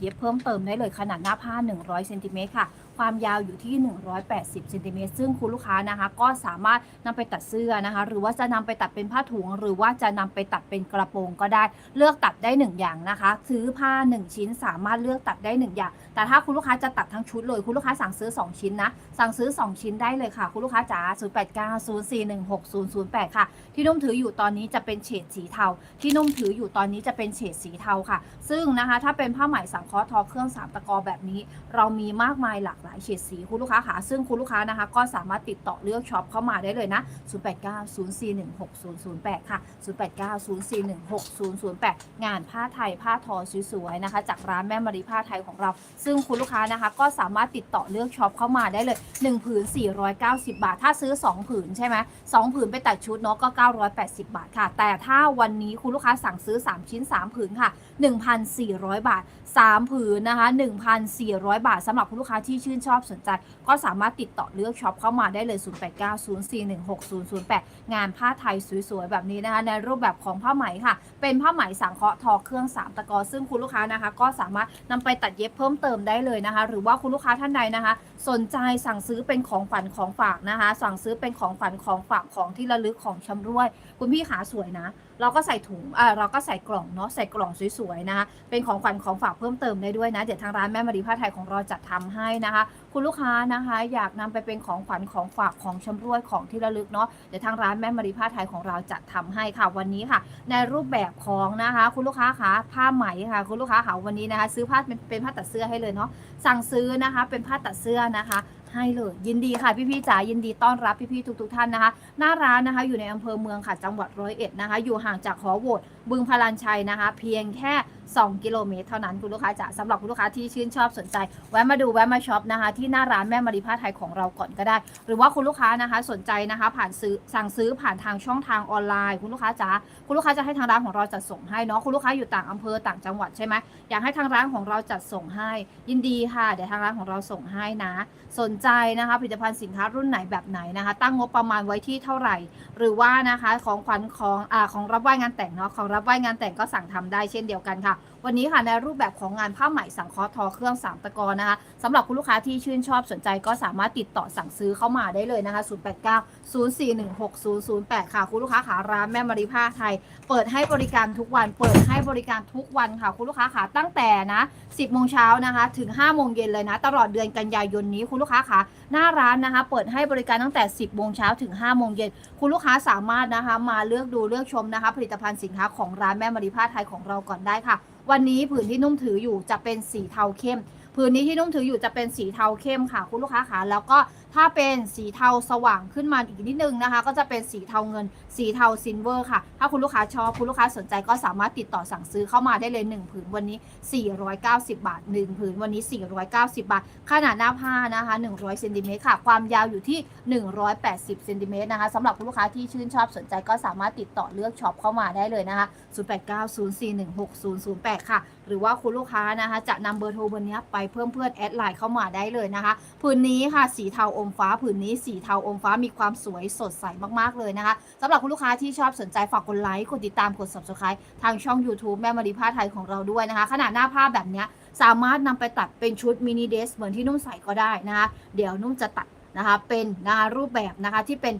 เย็บเพิ่มเติมได้เลยขนาดหน้าผ้า 100เซนติเมตรค่ะ ความยาวอยู่ที่ 180เซนติเมตรซึ่งคุณลูกค้านะคะ ก็สามารถนำไปตัดเสื้อนะคะ หรือว่าจะนำไปตัดเป็นผ้าถุง หรือว่าจะนำไปตัดเป็นกระโปรงก็ได้ เลือกตัดได้ 1 อย่างนะคะ ซื้อผ้า 1 ชิ้นสามารถเลือกตัดได้ 1 อย่าง แต่ถ้าคุณลูกค้าจะตัดทั้งชุดเลย คุณลูกค้าสั่งซื้อ 2 ชิ้นนะ สั่งซื้อ 2 ชิ้นได้เลยค่ะ คุณลูกค้าจ๋า0890416008 ค่ะ ที่นุ่มถืออยู่ตอนนี้จะเป็นเฉดสีเทา ที่นุ่มถืออยู่ตอนนี้จะเป็นเฉดสีเทาค่ะ ซึ่งนะคะถ้าเป็นผ้าไหมสังเคาะทอเครื่องสามตะกอแบบนี้ เรามีมากมายหลากหลายเฉดสีคุณลูกค้าค่ะซึ่งคุณลูกค้านะคะ ก็สามารถติดต่อเลือกช็อปเข้ามาได้เลยนะ 0890416008 ค่ะ 0890416008 งานผ้าไทยผ้าทอสวยๆนะคะ จากร้านแม่มารีผ้าไทยของเรา ซึ่งคุณลูกค้านะคะ ก็สามารถติดต่อเลือกช็อปเข้ามาได้เลย 1 ผืน 490 บาท ถ้าซื้อ 2 ผืนใช่ไหม2ผืนไปตัดชุดเนาะก็ 980 บาทค่ะ แต่ถ้าวันนี้คุณลูกค้าสั่งซื้อ 3 ชิ้น 3 ผืนค่ะ 1,400 บาท3ผืนนะคะ 1,400 บาทสำหรับคุณลูกค้าที่ชื่นชอบสนใจ ก็สามารถติดต่อเลือกช็อปเข้ามาได้เลย 0890416008 งานผ้าไทยสวยๆ แบบนี้นะคะ ในรูปแบบของผ้าไหมค่ะ เป็นผ้าไหมสังเคราะห์ทอเครื่อง 3 ตะกอ ซึ่งคุณลูกค้านะคะ ก็สามารถนำไปตัดเย็บเพิ่มเติมได้เลยนะคะ หรือว่าคุณลูกค้าท่านใดนะคะ สนใจสั่งซื้อเป็นของขวัญของฝากนะคะ สั่งซื้อเป็นของขวัญของฝากของที่ระลึกของชำรวย คุณพี่ขาสวยนะ เราก็ใส่ถุงอ่าเราก็ใส่กล่องเนาะใส่กล่องสวยๆนะคะเป็นของขวัญของฝากเพิ่มเติมติมได้ด้วยนะ เดี๋ยวทางร้านแม่มารีผ้าไทยของเราจัดทำให้นะคะ คุณลูกค้านะคะ อยากนำไปเป็นของขวัญของฝากของชำรวยของที่ระลึกเนาะเดี๋ยวทางร้านแม่มารีผ้าไทยของเราจัดทำให้ค่ะวันนี้ค่ะ ในรูปแบบของนะคะ คุณลูกค้าคะผ้าไหมค่ะ คุณลูกค้าค่ะวันนี้นะคะ ซื้อผ้าเป็นเป็นผ้าตัดเสื้อให้เลยเนาะสั่งซื้อนะคะ เป็นผ้าตัดเสื้อนะคะให้เลยยินดีค่ะพี่ๆจ๋ายินดีต้อนรับพี่ๆทุกๆท่านนะคะหน้าร้านนะคะ อยู่ในอำเภอเมืองค่ะจังหวัดร้อยเอ็ดนะคะ อยู่ห่างจากหอโหวตบึงพลานชัยนะคะ เพียงแค่ 2 กิโลเมตรเท่านั้นคุณลูกค้าจ๋าสำหรับคุณลูกค้าที่ชื่นชอบสนใจ แวะมาดูแวะมาช็อปนะคะ ที่หน้าร้านแม่มารีผ้าไทยของเราก่อนก็ได้ หรือว่าคุณลูกค้านะคะสนใจนะคะ ผ่านซื้อสั่งซื้อผ่านทางช่องทางออนไลน์ คุณลูกค้าจ๋าคุณลูกค้าจะให้ทางร้านของเราจัดส่งให้เนาะคุณลูกค้าอยู่ต่างอำเภอต่างจังหวัดใช่ไหมอยากให้ทางร้านของเราจัดส่งให้ ยินดีค่ะ เดี๋ยวทางร้านของเราส่งให้นะ สนใจนะคะผลิตภัณฑ์สินค้ารุ่นไหนแบบไหนนะคะ ตั้งงบประมาณไว้ที่เท่าไหร่ หรือว่านะคะของขวัญของอ่าของรับไหว้งานแต่งเนาะของรับไหว้งานแต่งก็สั่งทำได้เช่นเดียวกันค่ะวันนี้ค่ะในรูปแบบของงานผ้าไหมสังเคราะห์ทอเครื่องสามตะกอนะคะสำหรับคุณลูกค้าที่ชื่นชอบสนใจก็สามารถติดต่อสั่งซื้อเข้ามาได้เลยนะคะ 089 0416008 ค่ะ คุณลูกค้าขาร้านแม่มารีผ้าไทย เปิดให้บริการทุกวัน เปิดให้บริการทุกวันค่ะ คุณลูกค้าขาตั้งแต่นะ 10โมงเช้านะคะ ถึง 5 โมงเย็นเลยนะ ตลอดเดือนกันยายนนี้คุณลูกค้าขาหน้าร้านนะคะ เปิดให้บริการตั้งแต่ 10โมงเช้าถึง 5 โมงเย็นคุณลูกค้าสามารถนะคะมาเลือกดูเลือกชมนะคะ ผลิตภัณฑ์สินค้าของร้านแม่มารีผ้าไทยของเราก่อนได้ค่ะ วันนี้ผืนที่นุ่มถืออยู่จะเป็นสีเทาเข้ม ผืนนี้ที่นุ่มถืออยู่จะเป็นสีเทาเข้มค่ะ คุณลูกค้าขาแล้วก็ ถ้าเป็นสีเทาสว่างขึ้นมาอีกนิดนึงนะคะ ก็จะเป็นสีเทาเงิน สีเทาซิลเวอร์ค่ะ ถ้าคุณลูกค้าชอบคุณลูกค้าสนใจก็สามารถติดต่อสั่งซื้อเข้ามาได้เลย 1 ผืนวันนี้ 490 บาท 1 ผืนวันนี้ 490 บาท ขนาดหน้าผ้านะคะ 100เซนติเมตรค่ะ ความยาวอยู่ที่ 180เซนติเมตรนะคะสำหรับคุณลูกค้าที่ชื่นชอบสนใจก็สามารถติดต่อเลือกช็อปเข้ามาได้เลยนะคะ 0890416008 ค่ะ หรือว่าคุณลูกค้านะคะจะนำเบอร์โทรเบอร์นี้ไปเพิ่มเพื่อนแอดไลน์เข้ามาได้เลยนะคะ ผืนนี้ค่ะสีเทาอมฟ้าผืนนี้สีเทาอมฟ้ามีความสวยสดใสมากๆเลยนะคะสำหรับคุณลูกค้าที่ชอบสนใจฝากกดไลค์กดติดตามกด subscribe ทางช่อง YouTube แม่มารีผ้าไทยของเราด้วยนะคะ ขนาดหน้าผ้าแบบนี้สามารถนำไปตัดเป็นชุดมินิเดสเหมือนที่นุ่มใส่ก็ได้นะคะเดี๋ยวนุ่มจะตัดนะคะเป็นนะคะรูปแบบนะคะที่เป็น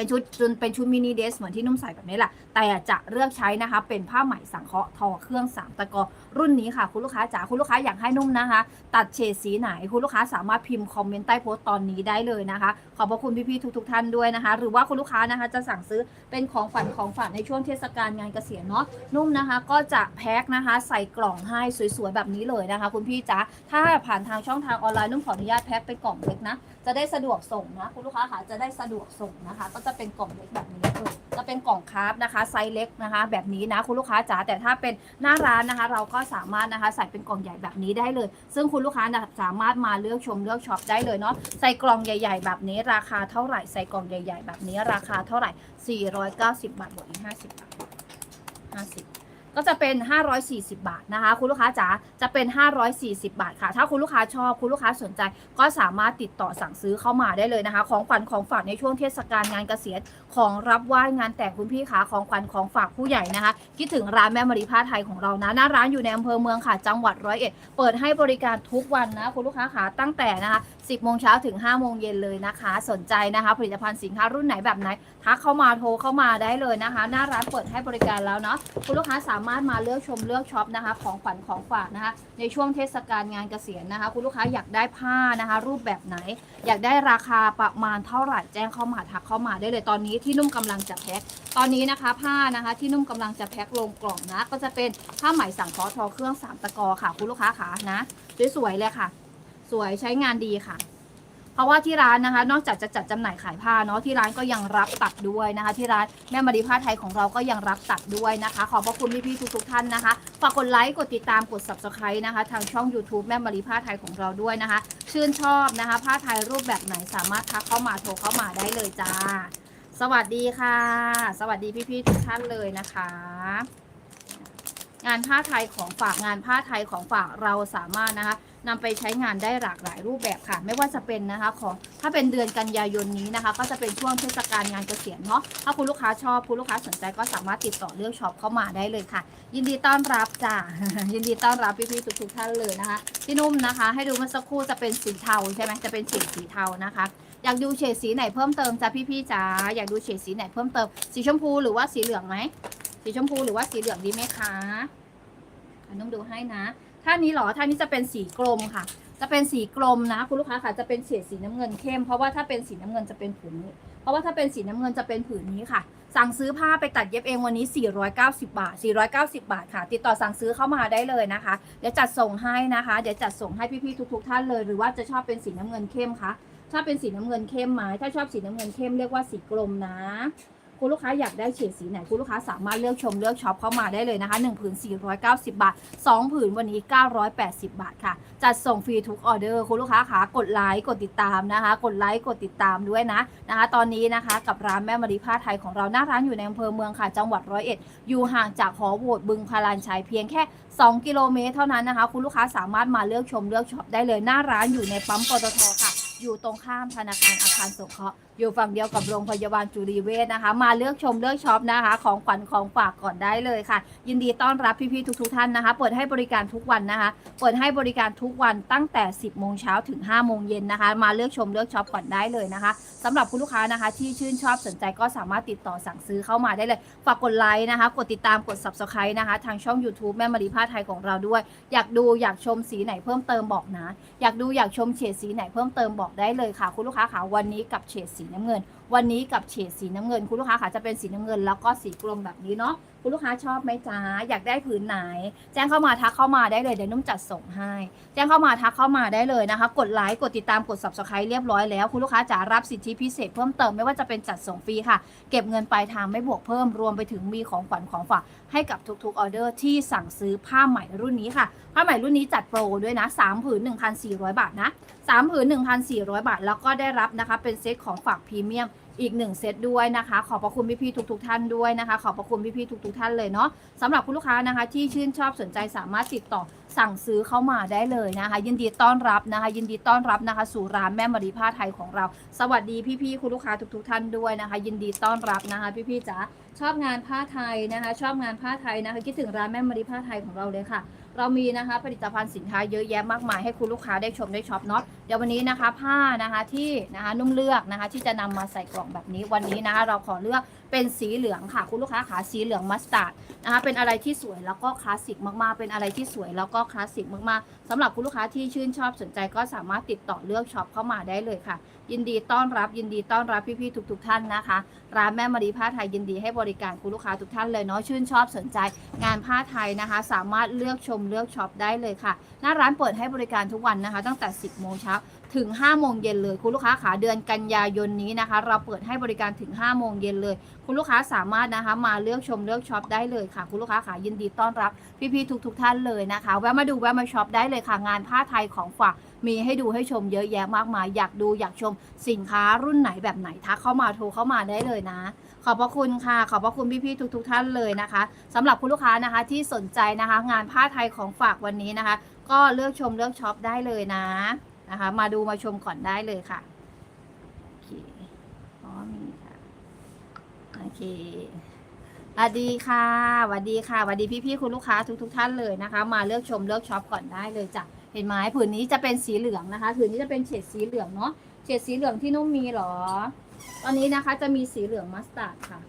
เป็นชุดจนเป็นชุดมินิเดสเหมือนที่นุ่มใส่แบบนี้แหละแต่จะเลือกใช้นะคะ เป็นผ้าไหมสังเคราะห์ทอเครื่องสามตะกอรุ่นนี้ค่ะ คุณลูกค้าจ๋าคุณลูกค้าอยากให้นุ่มนะคะ ตัดเฉดสีไหนคุณลูกค้าสามารถพิมพ์คอมเมนต์ใต้โพสต์ตอนนี้ได้เลยนะคะ ขอบพระคุณพี่ๆทุก ๆ ท่านด้วยนะคะ หรือว่าคุณลูกค้านะคะจะสั่งซื้อเป็นของฝันของฝากในช่วงเทศกาลงานเกษียณเนาะนุ่มนะคะ ก็จะแพ็คนะคะ ใส่กล่องให้สวยๆแบบนี้เลยนะคะ คุณพี่จ๋าถ้าผ่านทางช่องทางออนไลน์นุ่มขออนุญาตแพ็คเป็นกล่องเล็กนะจะได้สะดวกส่งนะคุณลูกค้าค่ะจะได้สะดวกส่งนะคะ ก็จะเป็นกล่องเล็กแบบนี้เออจะเป็นกล่องคราฟนะคะไซส์เล็กนะคะ แบบนี้นะคุณลูกค้าจ๋าแต่ถ้าเป็นหน้าร้านนะคะ เราก็สามารถนะคะใส่เป็นกล่องใหญ่แบบนี้ได้เลย ซึ่งคุณลูกค้านะสามารถมาเลือกชมเลือกช็อปได้เลยเนาะใส่กล่องใหญ่ ๆ แบบนี้ราคาเท่าไหร่ใส่กล่องใหญ่ ๆ แบบนี้ราคาเท่าไหร่ 490 บาทบวกอีก50บาท50 ก็จะเป็น 540 บาทนะคะ คุณลูกค้าจ๋าจะเป็น 540 บาทค่ะ ถ้าคุณลูกค้าชอบคุณลูกค้าสนใจ ก็สามารถติดต่อสั่งซื้อเข้ามาได้เลยนะคะ ของขวัญของฝากในช่วงเทศกาลงานเกษียณ ของรับไหว้งานแต่งคุณพี่ขาของขวัญของฝากผู้ใหญ่นะคะ คิดถึงร้านแม่มารีผ้าไทยของเรานะหน้าร้านอยู่ในอำเภอเมืองค่ะ จังหวัดร้อยเอ็ดเปิดให้บริการทุกวันนะคุณลูกค้าขาตั้งแต่นะคะ10โมงเช้าถึง5โมงเย็นเลยนะคะ สนใจนะคะ ผลิตภัณฑ์สินค้ารุ่นไหนแบบไหนทักเข้ามาโทรเข้ามาได้เลยนะคะ หน้าร้านเปิดให้บริการแล้วเนาะคุณลูกค้าสามารถมาเลือกชมเลือกช็อปนะคะ ของขวัญของฝากนะคะ ในช่วงเทศกาลงานเกษียณนะคะ คุณลูกค้าอยากได้ผ้านะคะ รูปแบบไหน อยากได้ราคาประมาณเท่าไหร่แจ้งเข้ามาทักเข้ามาได้เลยตอนนี้ที่นุ่มกำลังจะแพ็คตอนนี้นะคะ ผ้านะคะที่นุ่มกำลังจะแพ็คลงกล่องนะ ก็จะเป็นผ้าไหมสังเคราะห์ทอเครื่องสามตะกอค่ะคุณลูกค้าขานะสวยๆเลยค่ะ สวยใช้งานดีค่ะ เพราะว่าที่ร้านนะคะ นอกจากจะจัดจำหน่ายขายผ้าเนาะที่ร้านก็ยังรับตัดด้วยนะคะ ที่ร้านแม่มารีผ้าไทยของเราก็ยังรับตัดด้วยนะคะ ขอบพระคุณพี่ๆทุกๆท่านนะคะฝากกดไลค์กดติดตามกด subscribe นะคะ ทางช่อง YouTube แม่มารีผ้าไทยของเราด้วยนะคะ ชื่นชอบนะคะ ผ้าไทยรูปแบบไหนสามารถทักเข้ามาโทรเข้ามาได้เลยจ้า สวัสดีค่ะ สวัสดีพี่ๆทุกท่านเลยนะคะ งานผ้าไทยของฝากงานผ้าไทยของฝากเราสามารถนะคะนำไปใช้งานได้หลากหลายรูปแบบค่ะ ไม่ว่าจะเป็นนะคะของถ้าเป็นเดือนกันยายนนี้นะคะ ก็จะเป็นช่วงเทศกาลงานเกษียณเนาะถ้าคุณลูกค้าชอบคุณลูกค้าสนใจก็สามารถติดต่อเลือกช็อปเข้ามาได้เลยค่ะ ยินดีต้อนรับจ้ายินดีต้อนรับพี่ๆทุกๆท่านเลยนะคะพี่นุ่มนะคะ ให้ดูเมื่อสักครู่จะเป็นสีเทาใช่ไหมจะเป็นเฉดสีเทานะคะ อยากดูเฉดสีไหนเพิ่มเติมจ้าพี่ๆจ๋าอยากดูเฉดสีไหนเพิ่มเติม สีชมพูหรือว่าสีเหลืองไหมสีชมพูหรือว่าสีเหลืองดีไหมคะอันต้องดูให้นะท่านี้หรอท่านี้จะเป็นสีกลมค่ะ จะเป็นสีกลมนะ คุณลูกค้าค่ะจะเป็นเฉดสีน้ำเงินเข้มเพราะว่าถ้าเป็นสีน้ำเงินจะเป็นผืนนี้เพราะว่าถ้าเป็นสีน้ำเงินจะเป็นผืนนี้ค่ะ สั่งซื้อผ้าไปตัดเย็บเองวันนี้ 490 บาท 490 บาทค่ะ ติดต่อสั่งซื้อเข้ามาได้เลยนะคะ เดี๋ยวจัดส่งให้นะคะ เดี๋ยวจัดส่งให้พี่ๆทุก ๆ ท่านเลย หรือว่าจะชอบเป็นสีน้ำเงินเข้มคะ ถ้าเป็นสีน้ำเงินเข้มไหมถ้าชอบสีน้ำเงินเข้มเรียกว่าสีกลมนะ คุณลูกค้าอยากได้เฉดสีไหน คุณลูกค้าสามารถเลือกชมเลือกช็อปเข้ามาได้เลยนะคะ1ผืน490 บาท 2 ผืนวันนี้ 980 บาทค่ะ จัดส่งฟรีทุกออเดอร์ คุณลูกค้าขากดไลค์กดติดตามนะคะ กดไลค์กดติดตามด้วยนะนะคะ ตอนนี้นะคะกับร้านแม่มารีผ้าไทยของเราหน้าร้านอยู่ในอำเภอเมืองค่ะ จังหวัดร้อยเอ็ดอยู่ห่างจากหอโหวตบึงพารานชัยเพียงแค่ 2 กิโลเมตรเท่านั้นนะคะ คุณลูกค้าสามารถมาเลือกชมเลือกช็อปได้เลยหน้าร้านอยู่ในปั๊มปตทค่ะ อยู่ตรงข้ามธนาคารอาคารสงเคราะห์ อยู่ฝั่งเดียวกับโรงพยาบาลจุรีเวชนะคะ มาเลือกชมเลือกช็อปนะคะ ของขวัญของฝากก่อนได้เลยค่ะ ยินดีต้อนรับพี่ๆทุกๆท่านนะคะ เปิดให้บริการทุกวันนะคะ เปิดให้บริการทุกวันตั้งแต่ 10โมงเช้าถึง5โมงเย็นนะคะ มาเลือกชมเลือกช็อปก่อนได้เลยนะคะสำหรับคุณลูกค้านะคะ ที่ชื่นชอบสนใจก็สามารถติดต่อสั่งซื้อเข้ามาได้เลย ฝากกดไลค์นะคะ กดติดตามกด subscribe นะคะ ทางช่อง YouTube แม่มารีผ้าไทยของเราด้วย อยากดูอยากชมสีไหนเพิ่มเติมบอกนะ อยากดูอยากชมเฉดสีไหนเพิ่มเติมบอกได้เลยค่ะ คุณลูกค้าค่ะวันนี้กับเฉดสีน้ำเงิน วันนี้กับเฉดสีน้ำเงิน คุณลูกค้าค่ะจะเป็นสีน้ำเงินแล้วก็สีกลมแบบนี้เนาะคุณลูกค้าชอบไหมจ๊ะอยากได้ผืนไหน แจ้งเข้ามาทักเข้ามาได้เลยเดี๋ยวนุ่มจัดส่งให้ แจ้งเข้ามาทักเข้ามาได้เลยนะคะ กดไลค์กดติดตามกด subscribe เรียบร้อยแล้ว คุณลูกค้าจะรับสิทธิพิเศษเพิ่มเติมไม่ว่าจะเป็นจัดส่งฟรีค่ะ เก็บเงินปลายทางไม่บวกเพิ่มรวมไปถึงมีของขวัญของฝากให้กับทุกๆออเดอร์ที่สั่งซื้อผ้าใหม่รุ่นนี้ค่ะผ้าใหม่รุ่นนี้จัดโปรด้วยนะ3ผืน1,400 บาทนะ3ผืน1,400 บาท แล้วก็ได้รับนะคะเป็นเซตของฝากพรีเมียม อีก 1 เซตด้วยนะคะ ขอบพระคุณพี่ๆทุกๆท่านด้วยนะคะ ขอบพระคุณพี่ๆทุกๆท่านเลยเนาะสำหรับคุณลูกค้านะคะ ที่ชื่นชอบสนใจสามารถติดต่อสั่งซื้อเข้ามาได้เลยนะคะ ยินดีต้อนรับนะคะ ยินดีต้อนรับนะคะ สู่ร้านแม่มารีผ้าไทยของเรา สวัสดีพี่ๆคุณลูกค้าทุกๆท่านด้วยนะคะ ยินดีต้อนรับนะคะ พี่ๆจ๋าชอบงานผ้าไทยนะคะ ชอบงานผ้าไทยนะคะ คิดถึงร้านแม่มารีผ้าไทยของเราเลยค่ะ เรามีนะคะผลิตภัณฑ์สินค้าเยอะแยะมากมายให้คุณลูกค้าได้ชมได้ช็อปเนาะเดี๋ยววันนี้นะคะผ้านะคะที่นะคะนุ่มเลือกนะคะที่จะนำมาใส่กล่องแบบนี้วันนี้นะคะเราขอเลือก เป็นสีเหลืองค่ะ คุณลูกค้าขาสีเหลืองมัสตาร์ดนะคะเป็นอะไรที่สวยแล้วก็คลาสสิกมากๆ เป็นอะไรที่สวยแล้วก็คลาสสิกมากๆสำหรับคุณลูกค้าที่ชื่นชอบสนใจก็สามารถติดต่อเลือกช็อปเข้ามาได้เลยค่ะ ยินดีต้อนรับยินดีต้อนรับพี่ๆทุก ๆ ท่านนะคะ ร้านแม่มารีผ้าไทยยินดีให้บริการคุณลูกค้าทุกท่านเลยเนาะชื่นชอบสนใจ งานผ้าไทยนะคะ สามารถเลือกชมเลือกช็อปได้เลยค่ะ หน้าร้านเปิดให้บริการทุกวันนะคะ ตั้งแต่ 10โมงเช้า ถึง 5 โมงเย็นเลย คุณลูกค้าขาเดือนกันยายนนี้นะคะ เราเปิดให้บริการถึง 5 โมงเย็นเลย คุณลูกค้าสามารถนะคะ มาเลือกชมเลือกช็อปได้เลยค่ะ คุณลูกค้าขายินดีต้อนรับ พี่ๆทุกๆท่านเลยนะคะ แวะมาดูแวะมาช็อปได้เลยค่ะ งานผ้าไทยของฝากมีให้ดูให้ชมเยอะแยะมากมาย อยากดูอยากชมสินค้ารุ่นไหนแบบไหนทักเข้ามาโทรเข้ามาได้เลยนะ ขอบพระคุณค่ะ ขอบพระคุณพี่ๆทุก ๆ ท่านเลยนะคะสำหรับคุณลูกค้านะคะที่สนใจนะคะ งานผ้าไทยของฝากวันนี้นะคะ ก็เลือกชมเลือกช็อปได้เลยนะ นะคะ มาดูมาชมก่อนได้เลยค่ะ โอเคอ๋อมีค่ะ โอเคสวัสดีค่ะสวัสดีค่ะสวัสดีพี่ๆคุณลูกค้าทุกๆท่านเลยนะคะ มาเลือกชมเลือกช็อปก่อนได้เลยจ้ะ เห็นไหมผืนนี้จะเป็นสีเหลืองนะคะ ผืนนี้จะเป็นเฉดสีเหลืองเนาะ เฉดสีเหลืองที่นุ่มมีเหรอ ตอนนี้นะคะจะมีสีเหลืองมัสตาร์ดค่ะ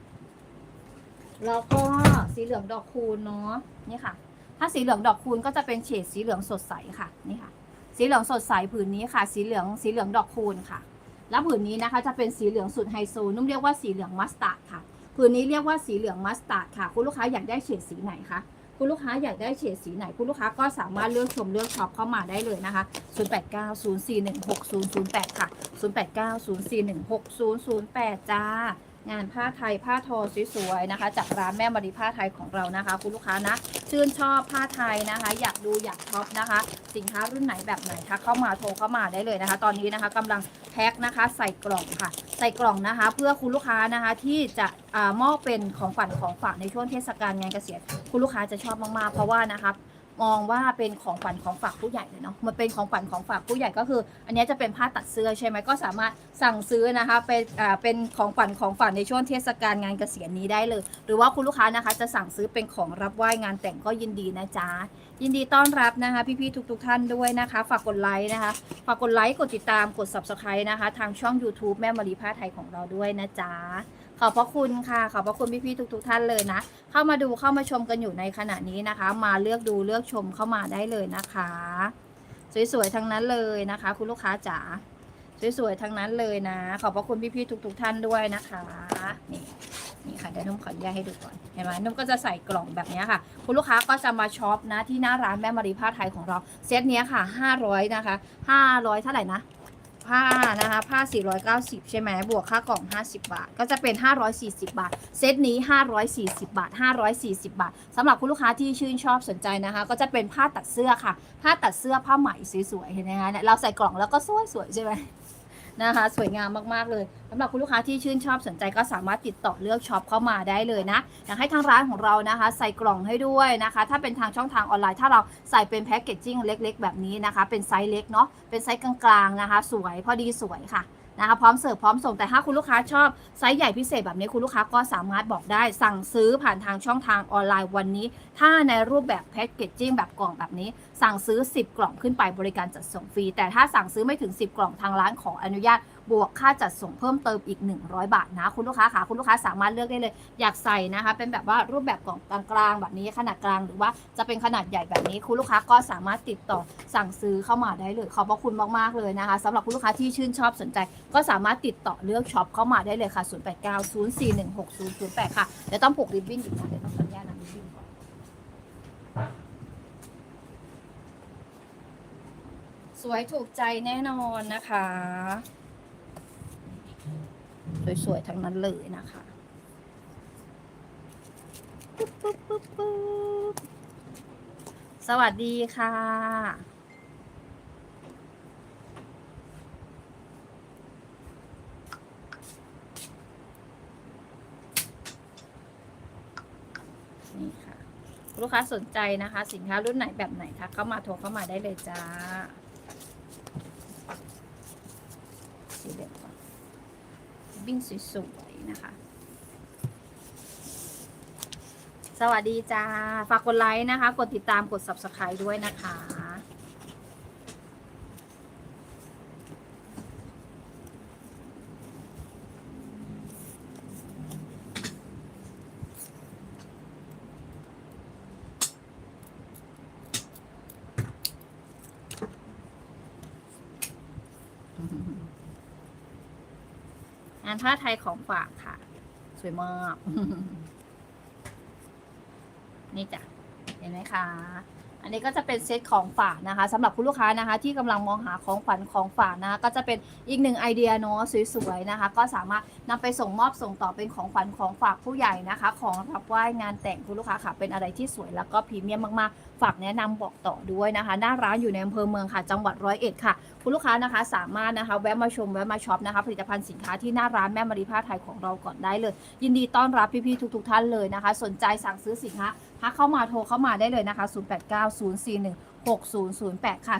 แล้วก็สีเหลืองดอกคูณเนาะ นี่ค่ะ ถ้าสีเหลืองดอกคูณก็จะเป็นเฉดสีเหลืองสดใสค่ะ นี่ค่ะ สีเหลืองสดใสผืนนี้ค่ะ สีเหลืองสีเหลืองดอกคูณค่ะ แล้วผืนนี้นะคะจะเป็นสีเหลืองสุดไฮโซ นุ่มเรียกว่าสีเหลืองมัสตาร์ดค่ะ ผืนนี้เรียกว่าสีเหลืองมัสตาร์ดค่ะ คุณลูกค้าอยากได้เฉดสีไหนคะ คุณลูกค้าอยากได้เฉดสีไหน คุณลูกค้าก็สามารถเลือกชมเลือกช็อปเข้ามาได้เลยนะคะ 0890416008 ค่ะ 0890416008 จ้า งานผ้าไทยผ้าทอสวยๆนะคะ จากร้านแม่มารีผ้าไทยของเรานะคะ คุณลูกค้านะชื่นชอบผ้าไทยนะคะ อยากดูอยากช็อปนะคะ สินค้ารุ่นไหนแบบไหนทักเข้ามาโทรเข้ามาได้เลยนะคะ ตอนนี้นะคะกำลังแพ็คนะคะ ใส่กล่องค่ะ ใส่กล่องนะคะ เพื่อคุณลูกค้านะคะที่จะอามอบเป็นของฝันของฝากในช่วงเทศกาลงานเกษียณคุณลูกค้าจะชอบมากๆเพราะว่านะคะ มองว่าเป็นของฝันของฝากผู้ใหญ่เลยเนาะมันเป็นของฝันของฝากผู้ใหญ่ก็คือ อันนี้จะเป็นผ้าตัดเสื้อใช่ไหมก็สามารถสั่งซื้อนะคะเป็นอ่าเป็นของฝันของฝากในช่วงเทศกาลงานเกษียณนี้ได้เลย หรือว่าคุณลูกค้านะคะ จะสั่งซื้อเป็นของรับไหว้งานแต่งก็ยินดีนะจ๊ะยินดีต้อนรับนะคะพี่ๆทุก ๆ ท่านด้วยนะคะ ฝากกดไลค์นะคะฝากกดไลค์กดติดตามกด subscribe นะคะ ทางช่อง YouTube แม่มารีผ้าไทยของเราด้วยนะจ๊ะ ขอบพระคุณค่ะ ขอบพระคุณพี่ๆทุก ๆ ท่านเลยนะ เข้ามาดูเข้ามาชมกันอยู่ในขณะนี้นะคะ มาเลือกดูเลือกชมเข้ามาได้เลยนะคะ สวยๆทั้งนั้นเลยนะคะ คุณลูกค้าจ๋าสวยๆทั้งนั้นเลยนะ ขอบพระคุณพี่ๆทุก ๆ ท่านด้วยนะคะ นี่นี่ค่ะเดี๋ยวนุ่มขออนุญาตให้ดูก่อนเห็นไหมนุ่มก็จะใส่กล่องแบบนี้ค่ะ คุณลูกค้าก็จะมาช็อปนะที่หน้าร้านแม่มารีผ้าไทยของเรา เซตนี้ค่ะ 500 นะคะ 500 เท่าไหร่นะ ผ้านะคะ ผ้า 490 ใช่ไหมบวกค่ากล่อง 50 บาท ก็จะเป็น 540 บาท เซตนี้ 540 บาท 540 บาทสำหรับคุณลูกค้าที่ชื่นชอบสนใจนะคะ ก็จะเป็นผ้าตัดเสื้อค่ะ ผ้าตัดเสื้อผ้าไหมสวยๆเห็นไหมคะเนี่ยเราใส่กล่องแล้วก็สวยๆใช่ไหม นะคะ สวยงามมากๆเลยสำหรับคุณลูกค้าที่ชื่นชอบสนใจก็สามารถติดต่อเลือกช็อปเข้ามาได้เลยนะอยากให้ทางร้านของเรานะคะ ใส่กล่องให้ด้วยนะคะ ถ้าเป็นทางช่องทางออนไลน์ ถ้าเราใส่เป็นแพ็กเกจจิ้งเล็ก ๆ แบบนี้นะคะ เป็นไซส์เล็กเนาะเป็นไซส์กลางๆนะคะ สวยพอดีสวยค่ะ นะคะพร้อมเสิร์ฟพร้อมส่งแต่ถ้าคุณลูกค้าชอบไซส์ใหญ่พิเศษแบบนี้คุณลูกค้าก็สามารถบอกได้สั่งซื้อผ่านทางช่องทางออนไลน์วันนี้ ถ้าในรูปแบบแพ็กเกจจิ้งแบบกล่องแบบนี้ สั่งซื้อ 10 กล่องขึ้นไปบริการจัดส่งฟรี แต่ถ้าสั่งซื้อไม่ถึง 10 กล่องทางร้านขออนุญาตบวกค่าจัดส่งเพิ่มเติมอีก 100 บาทนะ คุณลูกค้าค่ะคุณลูกค้าสามารถเลือกได้เลย อยากใส่นะคะ เป็นแบบว่ารูปแบบกล่องกลางๆแบบนี้ขนาดกลางหรือว่าจะเป็นขนาดใหญ่แบบนี้ คุณลูกค้าก็สามารถติดต่อสั่งซื้อเข้ามาได้เลย ขอบพระคุณมากๆเลยนะคะสำหรับคุณลูกค้าที่ชื่นชอบสนใจ ก็สามารถติดต่อเลือกช็อปเข้ามาได้เลยค่ะ 0890416008 ค่ะเดี๋ยวต้องผูกริบบิ้นอีกนะเดี๋ยวต้องสัญญาณนะริบบิ้นก่อนสวยถูกใจแน่นอนนะคะ สวยๆ ทั้งนั้นเลยนะคะปุ๊บปุ๊บปุ๊บปุ๊บสวัสดีค่ะ นี่ค่ะ ลูกค้าสนใจนะคะ สินค้ารุ่นไหนแบบไหนคะเข้ามาโทรเข้ามาได้เลยจ้าสีเหลืองก่อน บิ้งสวยๆนะคะ สวัสดีจ้า ฝากกดไลค์นะคะ กดติดตามกด subscribe ด้วยนะคะ งานผ้าไทยของฝากค่ะ สวยมาก นี่จ้ะ เห็นไหมคะ นนี้ก็จะเป็นเซตของฝากนะคะสำหรับคุณลูกค้านะคะที่กำลังมองหาของขวัญของฝากนะคะก็จะเป็นอีกหนึ่งไอเดียเนาะสวยๆนะคะ ก็สามารถนำไปส่งมอบส่งต่อเป็นของขวัญของฝากผู้ใหญ่นะคะ ของรับไหว้งานแต่งคุณลูกค้าค่ะเป็นอะไรที่สวยแล้วก็พรีเมียมมากๆ ฝากแนะนำบอกต่อด้วยนะคะหน้าร้านอยู่ในอำเภอเมืองค่ะ จังหวัดร้อยเอ็ดค่ะ คุณลูกค้านะคะสามารถนะคะแวะมาชมแวะมาช็อปนะคะผลิตภัณฑ์สินค้าที่หน้าร้านแม่มารีผ้าไทยของเราก่อนได้เลย ยินดีต้อนรับพี่ๆทุกๆท่านเลยนะคะ สนใจสั่งซื้อสินค้า ทักเข้ามาโทรเข้ามาได้เลยนะคะ 0890416008 ค่ะ